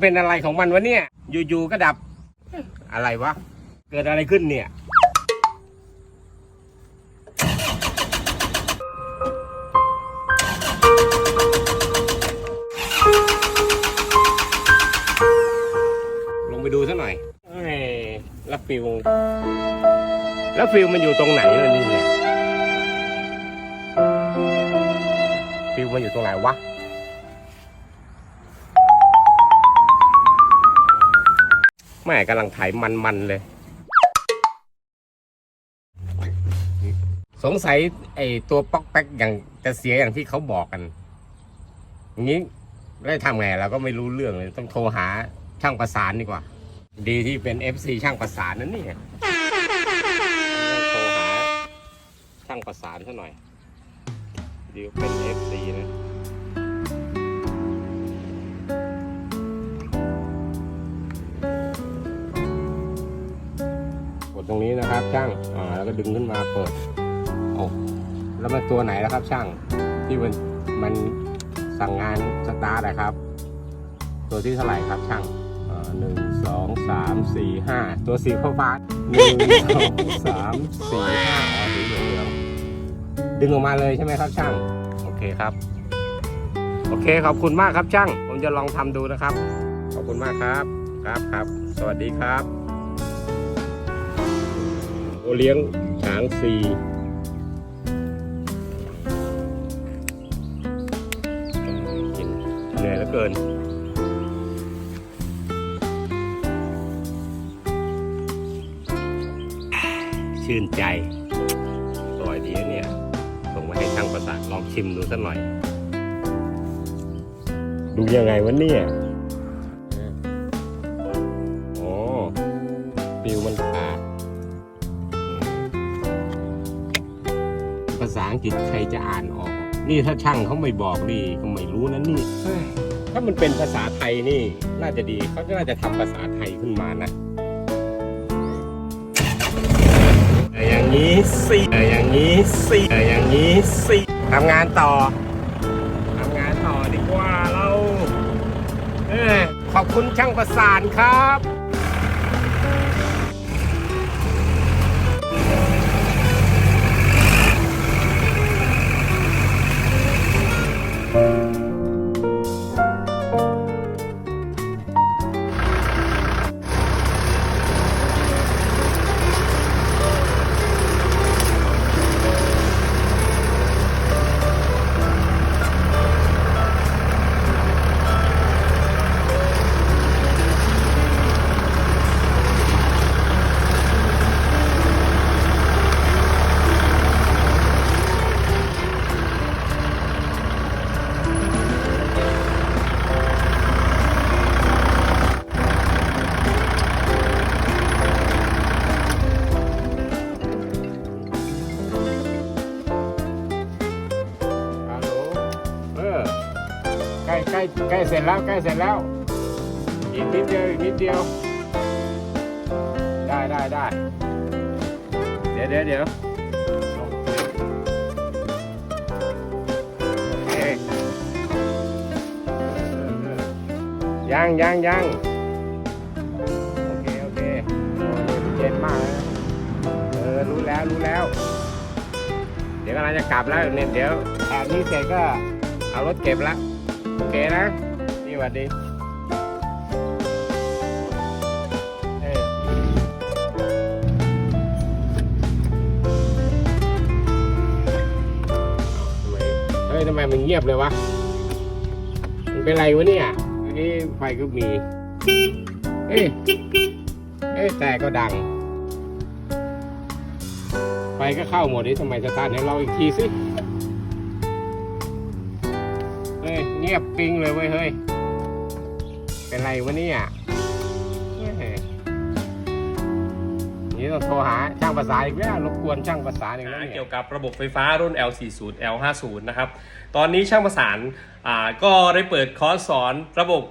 เป็นอะไรของมันวะเนี่ย อยู่ๆก็ดับ อะไรวะ เกิดอะไรขึ้นเนี่ย ลงไปดูซะหน่อยเอ้ยแล้วฟิวแล้วฟิวมันอยู่ตรงไหนล่ะนี่เนี่ยฟิวมันอยู่ตรงไหนวะ ม่กำลังถ่ายมันๆเลย สงสัยไอ้ตัวป๊อกแป๊กอย่างจะเสียอย่างที่เขาบอกกันอย่างนี้ได้ทำไงเราก็ไม่รู้เรื่องเลย ต้องโทรหาช่างประสานดีกว่า ดีที่เป็น FC ช่างประสานนั่นนี่โทรหาช่างประสานซะหน่อยดีเป็น FC นะ ตรงนี้นะครับช่างอ่าแล้วก็ดึงขึ้นมาเปิดโอ้แล้วมันตัวไหนแล้วครับช่างที่มันมันสั่งงานสตาร์ทนะครับ ตัวที่เท่าไหร่ครับช่างอ่าหนึ่งสองสามสี่ห้าตัวสีฟ้าฟ้าหนึ่งสองสามสี่ห้าอ๋อสีเหลืองเหลืองดึงออกมาเลยใช่ไหมครับช่างโอเคครับ โอเคขอบคุณมากครับช่าง ผมจะลองทำดูนะครับ ขอบคุณมากครับครับครับ สวัสดีครับโอ เลี้ยงหางสีกินเหนื่อยเหลือเกิน ชื่นใจอร่อยดีนะเนี่ย ส่งมาให้ช่างประสาทลองชิมดูสักหน่อย ดูยังไงวะเนี่ยโอ้ปิวมัน ษาอังกฤษใครจะอ่านออก นี่ถ้าช่างเขาไม่บอกนี่ก็ไม่รู้นะนี่เฮ้ยถ้ามันเป็นภาษาไทยนี่น่าจะดีเขาน่าจะทำภาษาไทยขึ้นมานะแต่อย่างนี้สิแต่อย่างนี้สิแต่อย่างนี้สิทำงานต่อทำงานต่อดีกว่าเราเออขอบคุณช่างประสานครับ ล้ใกล้ใกล้เสร็จแล้วใกล้เสร็จแล้วอีกนิดเดียวอีกนิดเดียว ได้ได้ได้เดี๋ยวเดี๋ยวเดี๋ยวโอเคยังยังยังโอเคโอเคโอ้ยเย็นมาก เออรู้แล้วรู้แล้ว เดี๋ยวกำลังจะกลับแล้วเนี่ยเดี๋ยวแอนนี้เสร็จก็เอารถเก็บแล้ว โอเคนะ นี่หวัดดีเออทำไมเฮ้ยทำไมมันเงียบเลยวะ มันเป็นไรวะเนี่ยอันนี้ไฟก็มี เอ้ยเอ้ยแต่ก็ดัง ไฟก็เข้าหมดนี่ทำไมสตาร์ทเนี่ยเราอีกทีสิ งียบปิงเลยเว้ยเฮ้ย เป็นไรวะเนี่ยนี่ต้องโทรหาช่างภาษาอีกแล้วรบกวนช่างภาษาอีกแล้วเกี่ยวกับระบบไฟฟ้ารุ่น L40 L50 นะครับ ตอนนี้ช่างประสาอ่าก็ได้เปิดคอร์สสอนระบบ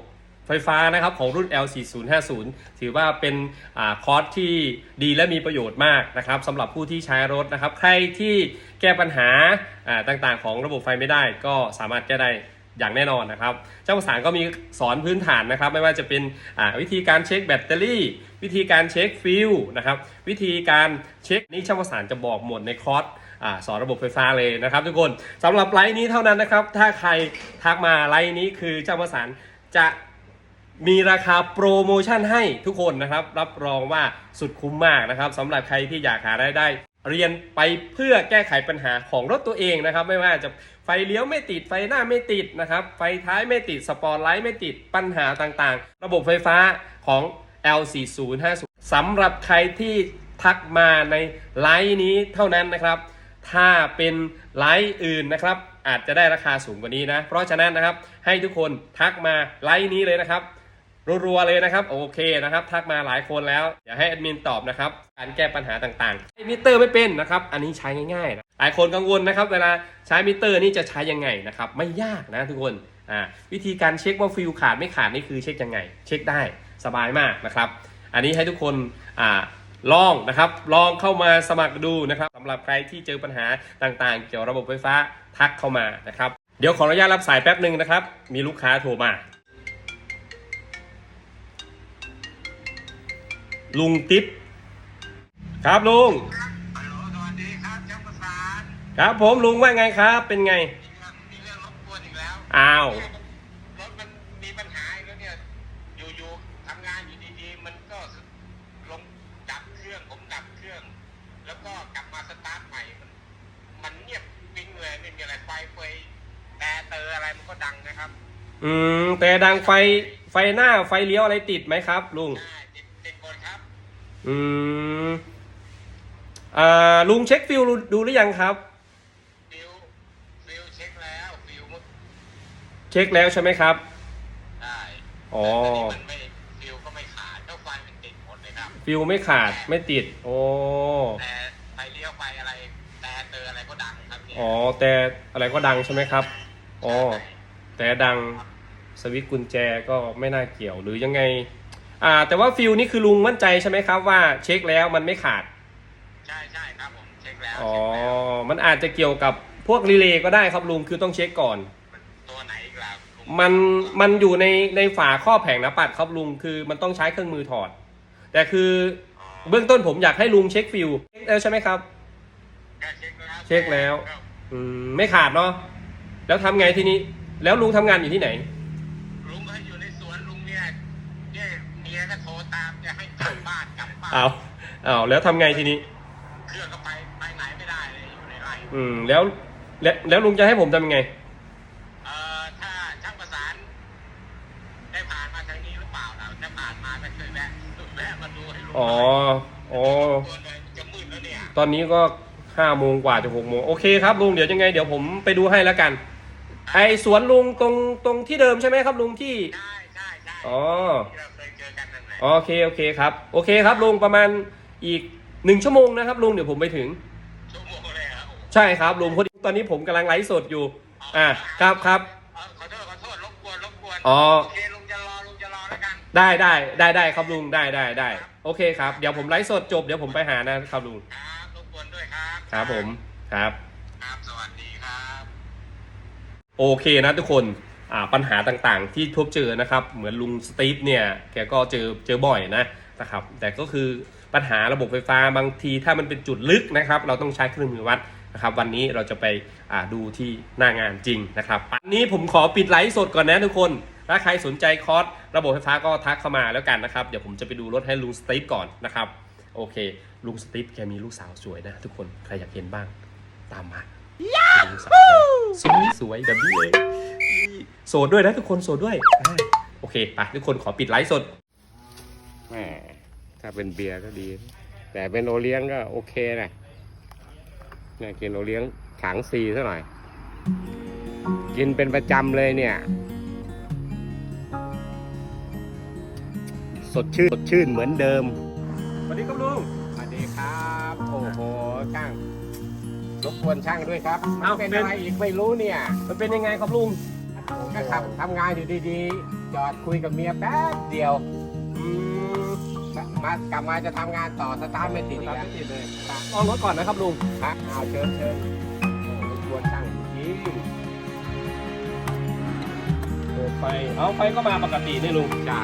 ไฟฟ้านะครับของรุ่น L4050 ถือว่าเป็นอคอร์สที่ดีและมีประโยชน์มากนะครับสำหรับผู้ที่ใช้รถนะครับ ใครที่แก้ปัญหาต่างๆของระบบไฟไม่ได้ก็สามารถแก้ได้ อย่างแน่นอนนะครับ เจ้าประสานก็มีสอนพื้นฐานนะครับ ไม่ว่าจะเป็นวิธีการเช็คแบตเตอรี่ วิธีการเช็คฟิลนะครับ วิธีการเช็คนี่ช่างประสานจะบอกหมดในคอร์สอสอนระบบไฟฟ้าเลยนะครับ ทุกคนสำหรับไลน์นี้เท่านั้นนะครับ ถ้าใครทักมาไลน์นี้คือช่างประสานจะมีราคาโปรโมชั่นให้ทุกคนนะครับ รับรองว่าสุดคุ้มมากนะครับสำหรับใครที่อยากหารายได้ เรียนไปเพื่อแก้ไขปัญหาของรถตัวเองนะครับ ไม่ว่าจะไฟเลี้ยวไม่ติดไฟหน้าไม่ติดนะครับ ไฟท้ายไม่ติดสปอร์ตไลท์ไม่ติดปัญหาต่างๆ ระบบไฟฟ้าของ L4050 สำหรับใครที่ทักมาในไลน์นี้เท่านั้นนะครับ ถ้าเป็นไลฟ์อื่นนะครับ อาจจะได้ราคาสูงกว่านี้นะ เพราะฉะนั้นนะครับให้ทุกคนทักมาไลฟ์นี้เลยนะครับ รัวๆเลยนะครับ โอเคนะครับ ทักมาหลายคนแล้วอย่าให้แอดมินตอบนะครับ การแก้ปัญหาต่างๆใช้มิเตอร์ไม่เป็นนะครับ อันนี้ใช้ง่ายๆนะหลายคนกังวลนะครับ เวลาใช้มิเตอร์นี่จะใช้ยังไงนะครับ ไม่ยากนะทุกคนอ่าวิธีการเช็คว่าฟิลขาดไม่ขาดนี่คือเช็คยังไง เช็คได้สบายมากนะครับ อันนี้ให้ทุกคนอ่าลองนะครับลองเข้ามาสมัครดูนะครับสำหรับใครที่เจอปัญหาต่างๆ เกี่ยวกับระบบไฟฟ้าทักเข้ามานะครับ เดี๋ยวขออนุญาตรับสายแป๊บหนึ่งนะครับ มีลูกค้าโทรมา ลุงติ๊บครับลุงฮัลโหลสวัสดีครับช่างประสานครับผมลุงว่าไงครับ เป็นไงมีเรื่องมีเรื่องรบกวนอีกแล้วอ้าว รถมันมีปัญหาอีกแล้วเนี่ย อยู่ๆทำงานอยู่ดีๆ มันก็ลงดับเครื่องผมดับเครื่อง แล้วก็กลับมาสตาร์ทใหม่ มันมันเงียบวิ่งเลยไม่มีอะไรไฟเฟยแต่เตออะไรมันก็ดังนะครับ อืม แต่ดังไฟไฟหน้าไฟเลี้ยวอะไรติดไหมครับลุงใช่ติดติดหมดครับ อืมอ่าลุงเช็คฟิลดูดูหรือยังครับ ฟิวฟิวเช็คแล้วฟิวมันเช็คแล้วใช่ไหมครับ ได้อ๋อ แต่ตนนี้มันไม่ฟิวก็ไม่ขาดเจ้าไฟมันติดหมดเลยครับ ฟิลไม่ขาดไม่ติด โอ้แต่ไฟเลี้ยวไฟอะไร แต่เตออะไรก็ดังครับเนี่ยอ๋อแต่อะไรก็ดังใช่ไหมครับอ๋อแต่ดังสวิตช์กุญแจก็ไม่น่าเกี่ยวหรือยังไง อ่าแต่ว่าฟิลนี่คือลุงมั่นใจใช่ไหมครับว่าเช็คแล้วมันไม่ขาด ใช่ใช่ครับผมเช็คแล้วอ๋อเช็คแล้วมันอาจจะเกี่ยวกับพวกรีเลย์ก็ได้ครับลุงคือต้องเช็คก่อนมันตัวไหนอีกล่ะลุงมันมันอยู่ในในฝาข้อแผงนะปัดครับลุงคือมันต้องใช้เครื่องมือถอด แต่คืออ๋อเบื้องต้นผมอยากให้ลุงเช็คฟิลเช็คแล้วใช่ไหมครับก็เช็คแล้วเช็คแล้ว อืมไม่ขาดเนาะแล้วทำไงทีนี้ แล้วลุงทำงานอยู่ที่ไหน เอาเอาแล้วทำไงทีนี้ เครื่องก็ไปไปไหนไม่ได้เลยอยู่ในไร่อืม แล้วแล้วแล้วลุงจะให้ผมทำยังไง เอ่อถ้าช่างประสาน ได้ผ่านมาทางนี้หรือเปล่าเราถ้าผ่านมาก็ช่วยแวะแวะมาดูให้ลุงหอ๋อน่อยอ๋อตัวเลยจะมืดแล้วเนี่ยตอนนี้ก็ห้าโมงกว่าจะหกโมงโอเคครับลุงเดี๋ยวยังไงเดี๋ยวผมไปดูให้แล้วกัน ไอสวนลุงตรงตรงที่เดิมใช่ไหมครับลุงที่ ใช่ใช่ใช่อ๋อ ที่เราเคยเจอกันนั่นแหละ โอเคโอเคครับ โอเคครับลุงประมาณอีกหนึ่งชั่วโมงนะครับลุงเดี๋ยวผมไปถึง ชั่วโมงเลยเหรอโอ้ใช่ครับลุงพอดีตอนนี้ผมกำลังไลฟ์สดอยู่ อ่าครับครับเอ่อขอโทษขอโทษรบกวนรบกวนอ๋อ โอเคลุงจะรอลุงจะรอแล้วกัน ได้ได้ได้ได้ครับลุงได้ได้ได้โอเคครับเดี๋ยวผมไลฟ์สดจบเดี๋ยวผมไปหานะครับลุงครับรบกวนด้วยครับครับผมครับ ครับสวัสดีครับ โอเคนะทุกคนอ่า ปัญหาต่างๆ ที่พบเจอนะครับ เหมือนลุงสตีฟเนี่ยแกก็เจอเจอบ่อยนะนะครับ แต่ก็คือปัญหาระบบไฟฟ้าบางทีถ้ามันเป็นจุดลึกนะครับ เราต้องใช้เครื่องมือวัดนะครับ วันนี้เราจะไปอ่าดูที่หน้างานจริงนะครับวันนี้ผมขอปิดไลฟ์สดก่อนนะทุกคนถ้าใครสนใจคอร์สระบบไฟฟ้าก็ทักเข้ามาแล้วกันนะครับ เดี๋ยวผมจะไปดูรถให้ลุงสตีฟก่อนนะครับ โอเค ลุงสตีฟแกมีลูกสาวสวยนะ ทุกคนใครอยากเห็นบ้างตามมาลุงสาวสวยสวยแบบนี้เลย โสดด้วยนะทุกคนโสดด้วยอ่าโอเคไปทุกคนขอปิดไลฟ์สด แหมถ้าเป็นเบียร์ก็ดี แต่เป็นโอเลี้ยงก็โอเคนะเนี่ยกินโอเลี้ยงถังซีซะหน่อย กินเป็นประจำเลยเนี่ย สดชื่นสดชื่นเหมือนเดิมสวัสดีครับลุงสวัสดีครับโอ้โหช่างรบกวนช่างด้วยครับเอ้ามันเป็นเป็น อะไรอีกไม่รู้เนี่ย มันเป็นยังไงครับลุงผม ก็ขับทำงานอยู่ดีๆ จอดคุยกับเมียแป๊บเดียวอืมมากลับมาจะทำงานต่อสตาร์ทไม่ติดอีกตามแล้วไม่ติดเลยลองรถก่อนนะครับลุงครับเอาเชิญเชิญโอ้รบกวนช่างจริงไฟเอาไฟก็มาปกตินี่ลุงใช่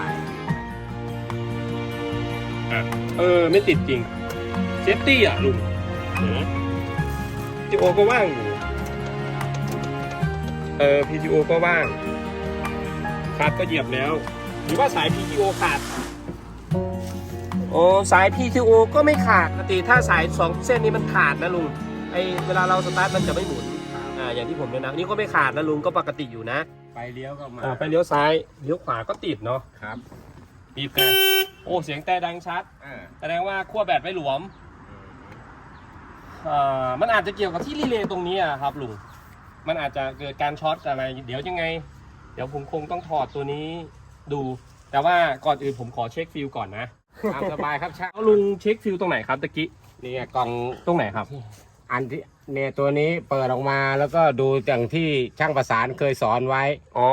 เออไม่ติดจริงเซฟตี้อะลุงพีโอก็ว่างอยู่เออ PTO ก็ว่าง ขาดก็เหยียบแล้ว หรือว่าสาย PTO ขาด โอ้สาย PTO ก็ไม่ขาดปกติถ้าสายสองเส้นนี้มันขาดนะลุงไอเวลาเราสตาร์ทมันจะไม่หมุนอ่าอย่างที่ผมเนี่ยนะนี่ก็ไม่ขาดนะลุงก็ปกติอยู่นะไปเลี้ยวก็มาอ่าไปเลี้ยวซ้ายเลี้ยวขวาก็ติดเนาะครับบีบแต่โอ้เสียงแต่ดังชัดอ่าแสดงว่าขั้วแบตไม่หลวมอ่ามันอาจจะเกี่ยวกับที่รีเลย์ตรงนี้อะครับลุงมันอาจจะเกิดการช็อตอะไร เดี๋ยวยังไง เดี๋ยวผมคงต้องถอดตัวนี้ดู แต่ว่าก่อนอื่นผมขอเช็คฟิลก่อนนะตามสบายครับช่างเอาลุงเช็คฟิลตรงไหนครับตะกี้นี่ไงกล่องตรงไหนครับ อันที่เนี่ยตัวนี้เปิดออกมาแล้วก็ดูอย่างที่ช่างประสานเคยสอนไว้อ๋อ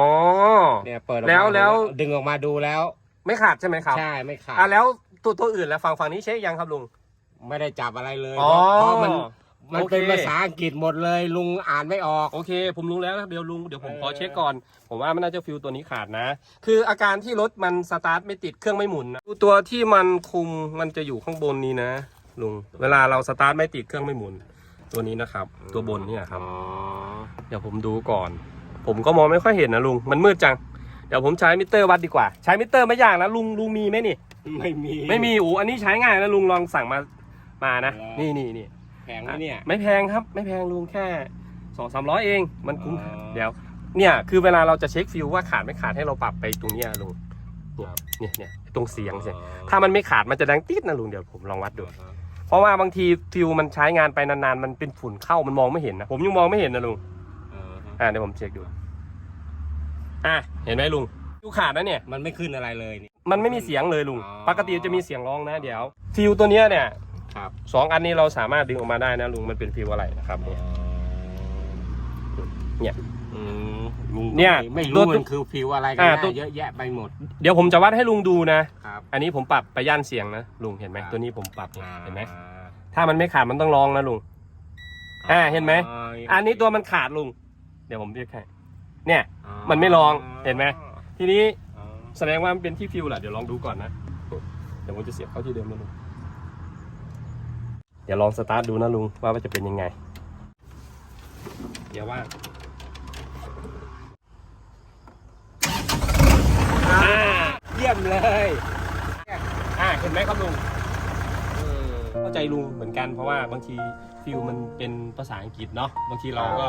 เนี่ยเปิดออกมาแล้วแล้ว ดึงออกมาดูแล้ว ไม่ขาดใช่ไหมครับใช่ไม่ขาด อะแล้วตัวตัวอื่นแล้วฝั่งฝั่งนี้เช็คยังครับลุง ไม่ได้จับอะไรเลยอ๋อเพราะมัน มันโอเคเป็นภาษาอังกฤษหมดเลยลุงอ่านไม่ออก โอเค ผมรู้แล้วนะเดี๋ยวลุงเดี๋ยวผมเออขอเช็คก่อน ผมว่ามันน่าจะฟิลตัวนี้ขาดนะ คืออาการที่รถมันสตาร์ทไม่ติดเครื่องไม่หมุนนะตัวที่มันคุมมันจะอยู่ข้างบนนี้นะลุงเวลาเราสตาร์ทไม่ติดเครื่องไม่หมุน ตัวนี้นะครับ ตัวบนเนี่ยครับอ๋อเดี๋ยวผมดูก่อน ผมก็มองไม่ค่อยเห็นนะลุง มันมืดจัง เดี๋ยวผมใช้มิเตอร์วัดดีกว่า ใช้มิเตอร์ไม่ยากนะลุงลุงมีไหมนี่ ไม่มี ไม่มีอูอันนี้ใช้ง่ายนะลุงลองสั่งมา มานะเหรอนี่นี่นี่ แพงไหมเนี่ย ไม่แพงครับไม่แพงลุงแค่สองสามร้อยเอง มันคุ้มอ๋อ เดี๋ยว เนี่ยคือเวลาเราจะเช็คฟิลว่าขาดไม่ขาดให้เราปรับไปตรงเนี้ยลุงเนี่ยเนี่ยเนี่ยตรงเสียงเสียงถ้ามันไม่ขาดมันจะดังติดนะลุงเดี๋ยวผมลองวัดดู เพราะว่าบางทีฟิลมันใช้งานไปนานๆ มันเป็นฝุ่นเข้ามันมองไม่เห็นนะผมยังมองไม่เห็นนะลุงอ่าฮะอ่าเดี๋ยวผมเช็คดูอะเห็นไหมลุงฟิลขาดนะเนี่ย มันไม่ขึ้นอะไรเลยนี่ มันไม่มีเสียงเลยลุง อ๋อ ปกติจะมีเสียงร้องนะเดี๋ยว ฟิลตัวเนี้ยเนี่ย ครับสองอันนี้เราสามารถดึงออกมาได้นะลุงมันเป็นฟิลอะไรนะครับเนี่ย เนี่ยอืมลุงเนี่ยไม่ตัวรู้มันคือฟิวอะไรกันอ่าแน่ตัวเยอะแยะไปหมด เดี๋ยวผมจะวัดให้ลุงดูนะ ครับอันนี้ผมปรับไปย่านเสียงนะลุงเห็นไหมครับตัวนี้ผมปรับเนี่ยอ่าเห็นไหมถ้ามันไม่ขาดมันต้องลองนะลุง อ่าเห็นไหม อันนี้ตัวมันขาดลุง เดี๋ยวผมเรียกให้เนี่ย มันไม่ลองเห็นไหม ทีนี้อ๋อแสดงว่ามันเป็นที่ฟิวแหละเดี๋ยวลองดูก่อนนะ เดี๋ยวผมจะเสียบเข้าที่เดิมนะลุง เดี๋ยวลองสตาร์ทดูนะลุงว่ามันจะเป็นยังไง เดี๋ยวว่าอ่าเยี่ยมเลยอ่าเห็นไหมครับลุงเออเข้าใจลุงเหมือนกันเพราะว่าบางทีฟิลมันเป็นภาษาอังกฤษเนาะบางทีเราก็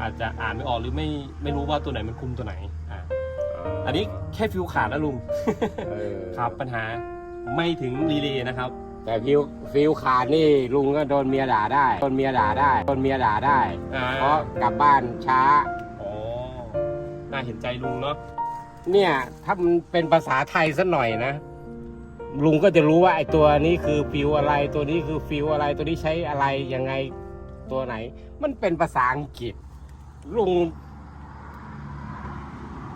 อาจจะอ่านไม่ออกหรือไม่ไม่รู้ว่าตัวไหนมันคุมตัวไหนอ่าอันนี้แค่ฟิลขาดนะลุงเออครับปัญหาไม่ถึงรีเลย์นะครับ แต่ฟิวฟิวขาดนี่ลุงก็โดนเมียด่าได้โดนเมียด่าได้โดนเมียด่าได้ อ่าเพราะกลับบ้านช้า อ๋อน่าเห็นใจลุงเนาะเนี่ยถ้ามันเป็นภาษาไทยสักหน่อยนะ ลุงก็จะรู้ว่าไอ้ตัวนี้คือฟิวอะไร ตัวนี้คือฟิวอะไร ตัวนี้ใช้อะไรยังไงตัวไหน มันเป็นภาษาอังกฤษ ลุง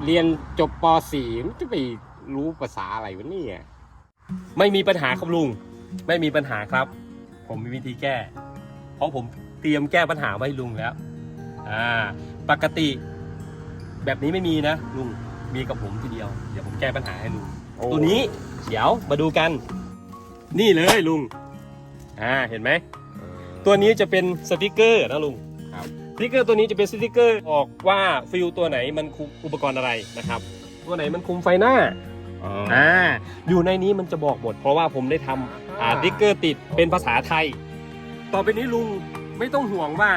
เรียนจบป .4 มันจะไปรู้ภาษาอะไรวะเนี่ย ไม่มีปัญหาครับลุง ไม่มีปัญหาครับ ผมมีวิธีแก้ เพราะผมเตรียมแก้ปัญหาไว้ให้ลุงแล้วอ่าปกติ แบบนี้ไม่มีนะลุงมีกับผมทีเดียว เดี๋ยวผมแก้ปัญหาให้ลุงตัวนี้เดี๋ยวมาดูกัน นี่เลยลุงอ่าเห็นไหม ตัวนี้จะเป็นสติกเกอร์นะลุงครับ สติกเกอร์ตัวนี้จะเป็นสติกเกอร์ออกว่าฟิลตัวไหนมันคุมอุปกรณ์อะไรนะครับ ตัวไหนมันคุมไฟหน้าอ๋ออ่า อยู่ในนี้มันจะบอกหมด เพราะว่าผมได้ทำ อ่าติกเกอร์ติดเป็นภาษาไทย ต่อไปนี้ลุงไม่ต้องห่วงว่า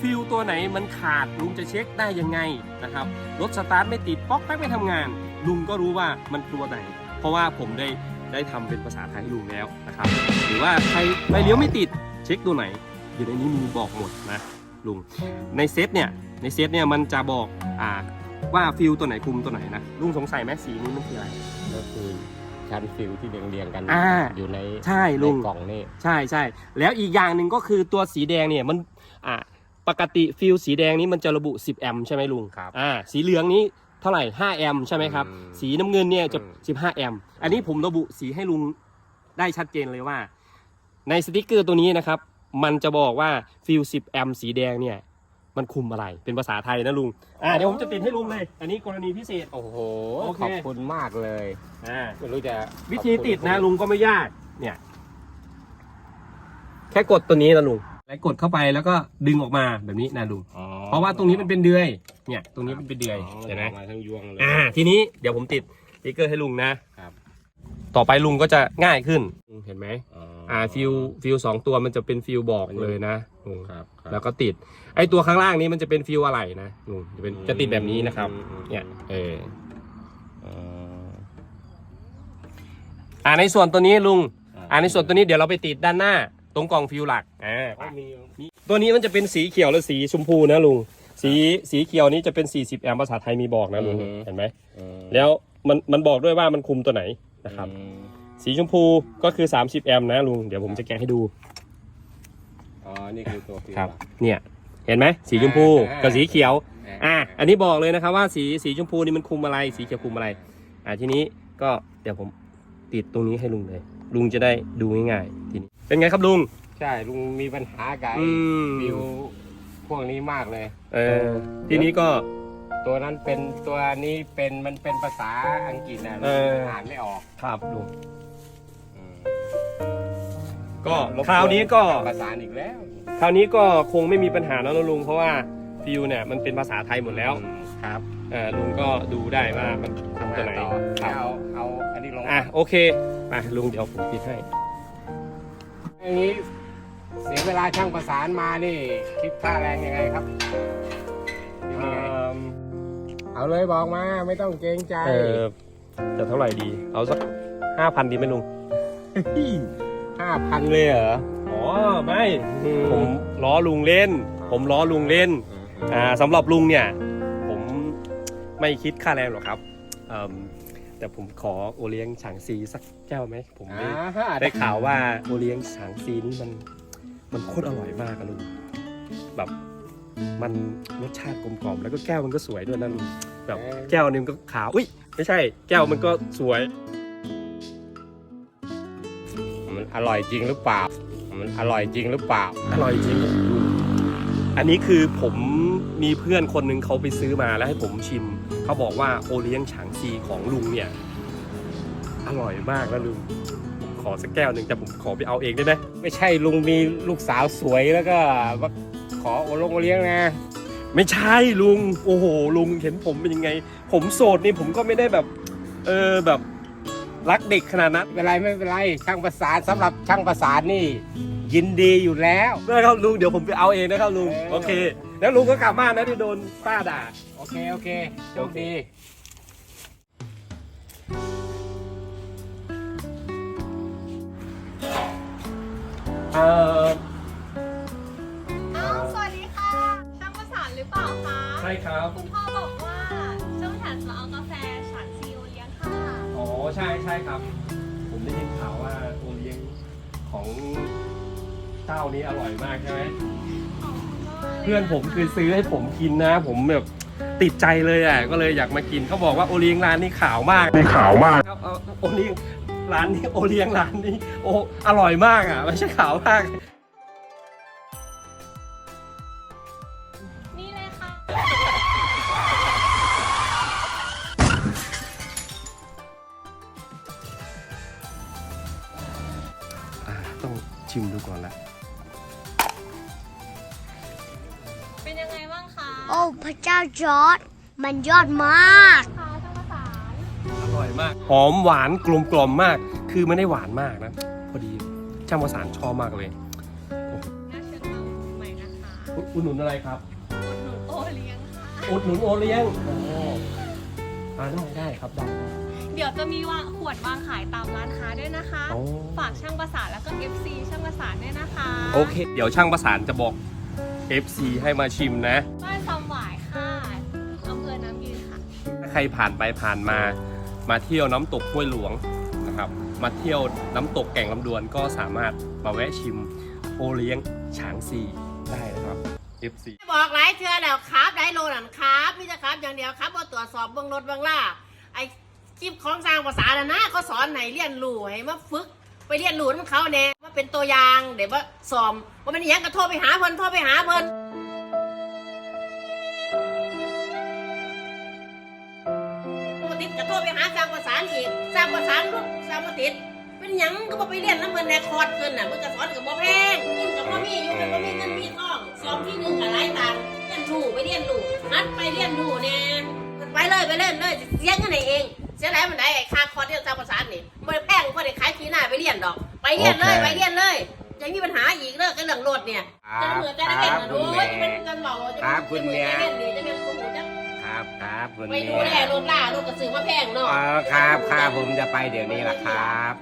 ฟิลตัวไหนมันขาดลุงจะเช็คได้ยังไงนะครับรถสตาร์ทไม่ติดป๊อกแป๊กไม่ทำงาน ลุงก็รู้ว่ามันตัวไหน เพราะว่าผมได้ได้ทำเป็นภาษาไทยให้ลุงแล้วนะครับ หรือว่าใครไฟเลี้ยวไม่ติดเช็คตัวไหนอยู่ในนี้มีบอกหมดนะลุงในเซตเนี่ยในเซตเนี่ยมันจะบอกอ่าว่าฟิลตัวไหนคุมตัวไหนนะลุงสงสัยไหมสีนี้มันคืออะไรก็คือ ชั้นฟิวที่เรียงๆกันอ่าอยู่ในใช่ลุง ในกล่องนี่ใช่ใช่แล้วอีกอย่างหนึ่งก็คือตัวสีแดงเนี่ยมันอ่าปกติฟิลสีแดงนี้มันจะระบุ 10 แอมป์ใช่ไหมลุงครับ อ่าสีเหลืองนี้เท่าไหร่ 5 แอมป์ใช่ไหมครับ อืมสีน้ำเงินเนี่ยจะ อืม 15 แอมป์อันนี้ผมระบุสีให้ลุงได้ชัดเจนเลยว่า ในสติกเกอร์ตัวนี้นะครับ มันจะบอกว่าฟิล10 แอมป์สีแดงเนี่ย มันคุมอะไรเป็นภาษาไทยนะลุงอ่าเดี๋ยวผมจะติดให้ลุงเลย อันนี้กรณีพิเศษ โอ้โห โอเค ขอบคุณมากเลยอ่าไม่รู้จะวิธีติดนะลุงก็ไม่ยาก เนี่ย แค่กดตัวนี้นะลุงแล้วกดเข้าไปแล้วก็ดึงออกมาแบบนี้นะลุงอ๋อเพราะว่าตรงนี้มันเป็นเดือย เนี่ย ตรงนี้มันเป็นเดือยเห็นไหมมาทั้งยวงเลยอ่าทีนี้เดี๋ยวผมติดสติ๊กเกอร์ให้ลุงนะครับต่อไปลุงก็จะง่ายขึ้นเห็นไหมอ่าฟิวฟิวสองตัวมันจะเป็นฟิวบอกเลยนะลุง ครับครับ แล้วก็ติด ไอตัวข้างล่างนี้มันจะเป็นฟิวอะไรนะลุงจะเป็นจะติดแบบนี้นะครับ อืมอืมเนี่ยเอออ๋ออ่าในส่วนตัวนี้ลุง อ่าในส่วนตัวนี้เดี๋ยวเราไปติดด้านหน้า ตรงกล่องฟิวหลักอ่าอ๋อมีตัวนี้มันจะเป็นสีเขียวและสีชมพูนะลุง สีสีเขียวนี้จะเป็น 40 แอมป์ภาษาไทยมีบอกนะลุงเห็นไหมอืมแล้วมันมันบอกด้วยว่ามันคุมตัวไหนนะครับ อืม สีชมพูก็คือ 30 แอมป์นะลุง เดี๋ยวผมจะแกะให้ดู อ๋อ นี่คือตัวฟิวครับหลักเนี่ย เห็นไหมสีชมพูอ่ากับสีเขียวอ่าอะ อันนี้บอกเลยนะครับว่าสีสีชมพูนี่มันคุมอะไร สีเขียวคุมอะไร อะทีนี้ก็เดี๋ยวผมติดตรงนี้ให้ลุงเลย ลุงจะได้ดูง่ายๆทีนี้ เป็นไงครับลุง ใช่ ลุงมีปัญหากับอืไอ้มฟิวพวกนี้มากเลย เออ ทีนี้ก็ ตัวนั้นเป็นตัวนี้เป็นมันเป็นภาษาอังกฤษนะเอออ่านไม่ออก ครับลุงอืม ก็รบกคราวนี้ก็ภาษาอีกแล้ว คราวนี้ก็คงไม่มีปัญหาแล้วนะลุงเพราะว่าฟิวเนี่ยมันเป็นภาษาไทยหมดแล้วอืมครับอ่าลุงก็ดูได้ว่ามันทำตัวไหนต่อครับเอาเอาอันนี้ลงอะโอเคไปลุงเดี๋ยวผมติดให้อย่างนี้เสียเวลาช่างประสานมานี่คิดค่าแรงยังไงครับคิดยังไงเอาเลยบอกมาไม่ต้องเกรงใจเออจะเท่าไหร่ดี เอาสักห้าพันดีไหมลุง ห้าพันเลยเหรอ อ๋อ ไม่ผมล้อลุงเล่น ผมล้อลุงเล่น อ่าสำหรับลุงเนี่ย ผมไม่คิดค่าแรงหรอกครับเอิ่มแต่ผมขอโอเลี้ยงฉางซีสักแก้วไหม ผมอ่าได้ฮะได้ข่าวว่าโอเลี้ยงฉางซีนี่มัน มันโคตรอร่อยมากอะลุงแบบมันรสชาติกลมกล่อมแล้วก็แก้วมันก็สวยด้วยนะลุงแบบแก้วนึงก็ขาวอุ้ยไม่ใช่ แก้วมันก็สวยมัน อร่อยจริงหรือเปล่า มันอร่อยจริงหรือเปล่า อร่อยจริงครับลุงอันนี้คือผมมีเพื่อนคนหนึ่งเขาไปซื้อมาแล้วให้ผมชิม เขาบอกว่าโอเลี้ยงฉางซีของลุงเนี่ย อร่อยมากแล้วลุงผมขอสักแก้วหนึ่งแต่ผมขอไปเอาเองได้ไหมไม่ใช่ลุงมีลูกสาวสวยแล้วก็มาขอโอลงโอเลี้ยงนะ ไม่ใช่ลุง โอ้โห ลุงเห็นผมเป็นยังไง ผมโสดนี่ผมก็ไม่ได้แบบ เออแบบ รักเด็กขนาดนั้นไม่เป็นไรไม่เป็นไร ช่างประสานสำหรับช่างประสานนี่ ยินดีอยู่แล้วได้ครับลุงเดี๋ยวผมไปเอาเองนะครับลุงเออ โอเค แล้วลุงก็กลับบ้านนะที่โดนป้าด่า โอเค โอเคโชคดีเอออ้าวสวัสดีค่ะ ช่างประสานหรือเปล่าคะ ใช่ครับ คุณพ่อบอกว่าช่างฉันจะเอา ใช่ใช่ครับ ผมได้ยินข่าวว่าโอเลี้ยงของเจ้านี้อร่อยมากใช่ไหมขอบคุณมากลยเพื่อนผมคือซื้อให้ผมกินนะ ผมแบบติดใจเลยอะก็เลยอยากมากินเขาบอกว่าโอเลี้ยงร้านนี้ขาวมากนี่ขาวมากครับเอาโอเลี้ยงร้านนี้โอเลี้ยงร้านนี้โออร่อยมากอะไม่ใช่ขาวมาก ชิมดูก่อนละเป็นยังไงบ้างคะโอ้พระเจ้าจอร์ดมันยอดมากค่ะช่างประสานอร่อยมาก หอมหวานกลมกล่อมมาก คือไม่ได้หวานมากนะ พอดีช่างประสานชอบมากเลยน่าเชิญเราใหม่นะคะอุอุดหนุนอะไรครับ อุดหนุนโอเลี้ยงค่ะ อุดหนุนโอเลี้ยงโอ้ อ่าได้ได้ครับได้เดี๋ยวจะมีวางขวดวางขายตามร้านค้าด้วยนะคะ โอ้ ฝากช่างประสานแล้วก็ FC ช่างประสานด้วยนะคะโอเค เดี๋ยวช่างประสานจะบอก FC ให้มาชิมนะ บ้านซำหวายค่ะอำเภอน้ำยืนค่ะ ถ้าใครผ่านไปผ่านมามาเที่ยวน้ำตกห้วยหลวงนะครับ มาเที่ยวน้ำตกแก่งลำดวนก็สามารถมาแวะชิมโอเลี้ยงฉางซีได้นะครับ FC บอกหลายเทือแล้วครับได้โลนั่นครับมีแต่ครับอย่างเดียวครับบ่ตรวจสอบเบื้องรถเบื้องล่าไอ้คลิปของสร้างภาษาน่ะนะก็สอนไหนเรียนรู้ให้มาฝึกไปเรียนรู้นั่นเขาแน่ว่าเป็นตัวอย่างเดี๋ยวว่าสอบว่ามันอีหยังกระโทรไปหาเพิ่นโทรไปหาเพิ่นบ่ติดก็โทรไปหาสร้างภาษาอีกสร้างภาษาลูกสร้างบ่ติด เป็นหยังก็บ่ไปเรียนน้ำมันในคอร์สเพิ่นน่ะมันก็สอนกับบ่แพงเงินกับบ่มีอยู่กับบ่มีเงินมีทองสอบที่หนึงก็หลายตังค์เรียนรู้ไปเรียนรู้นัดไปเรียนรู้แน่ไปเลยไปเล่นเลยเสียเงินให้เองเสียหลายมันได้ไอ้ค่าคอร์สเรียนสร้างประสานนี่บ่ได้แพงบ่ได้ขายขี้หน้าไปเรียนดอก ไปเรียนเลยไปเรียนเลยจะมีปัญหาอีกเด้อกับเรื่องรถเนี่ยคจะรับเหมือนจะได้คเห็นรับนะคุโอ้ณยแม่จะเป็นกันเบาจะครับคุณเมียจะเป็นจะเป็นคุณหนูจะครับครับคุณไปเมีดูแลยรถล่ารถกระสือมาแพงเนาะ อ๋อครับครับผมจะไปเดี๋ยวนี้ละครับ